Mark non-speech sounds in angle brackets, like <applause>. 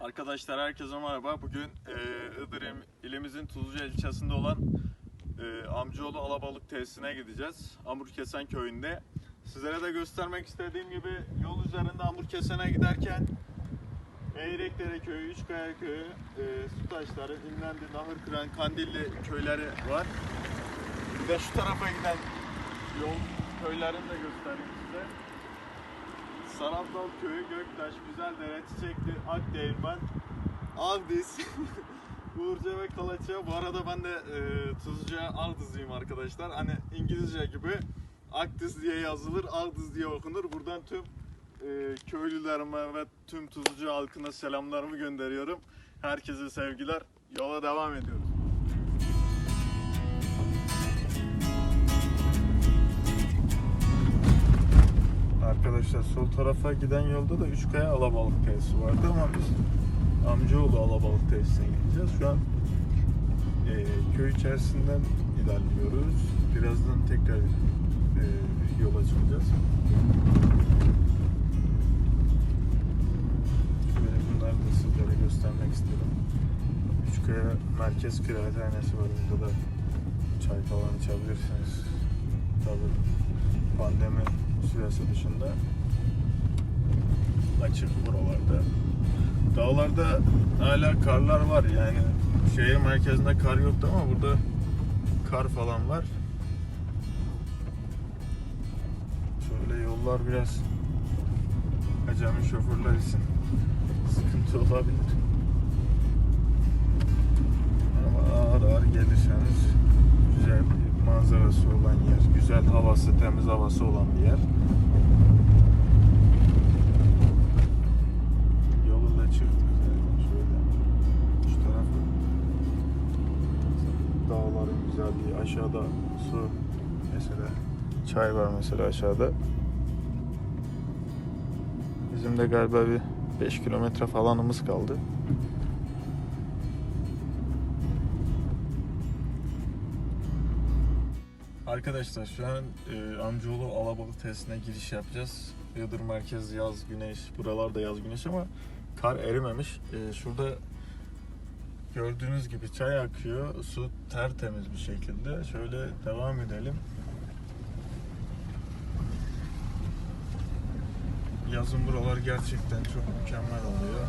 Arkadaşlar herkese merhaba. Bugün e, Iğdır il- ilimizin Tuzluca ilçesinde olan e, Amcaoğlu Alabalık tesisine gideceğiz. Amurkesen köyünde. Sizlere de göstermek istediğim gibi yol üzerinde Amurkesen'e giderken Eğrekdere köyü, Üçkaya köyü, e, Sutaşları, İnlendi, Nahırkıran, Kandilli köyleri var. Bir de şu tarafa giden yol köylerini de göstereyim size. Sarabdal köyü, Göktaş, Güzeldere, Çiçekli, Akdeğirmen, Avdiz, <laughs> Uğurca ve Kalaçya. Bu arada ben de e, Tuzluca Aldızlıyım arkadaşlar. Hani İngilizce gibi Akdiz diye yazılır, Aldız diye okunur. Buradan tüm e, köylülerime ve tüm Tuzluca halkına selamlarımı gönderiyorum. Herkese sevgiler. Yola devam ediyoruz. Arkadaşlar sol tarafa giden yolda da Üçkaya Alabalık tesisi vardı ama biz Amcaoğlu Alabalık tesisine gideceğiz. Şu an e, köy içerisinden ilerliyoruz. Birazdan tekrar e, yola çıkacağız. Böyle bunları da sizlere göstermek istedim. Üçkaya Merkez Kıraathanesi var. Burada da çay falan içebilirsiniz. Tabii pandemi süresi dışında açık buralarda. Dağlarda hala karlar var yani şehir merkezinde kar yoktu ama burada kar falan var. Şöyle yollar biraz acemi şoförler için sıkıntı olabilir. Ama ağır ağır gelirseniz güzel bir manzarası olan yer, güzel havası, temiz havası olan bir yer. Dağların güzelliği, aşağıda su mesela çay var mesela aşağıda. Bizim de galiba bir 5 kilometre falanımız kaldı. Arkadaşlar şu an e, Amcaoğlu Alabalık tesisine giriş yapacağız. Iğdır merkez yaz güneş, buralarda yaz güneş ama kar erimemiş. E, şurada gördüğünüz gibi çay akıyor, su tertemiz bir şekilde. Şöyle devam edelim. Yazın buralar gerçekten çok mükemmel oluyor.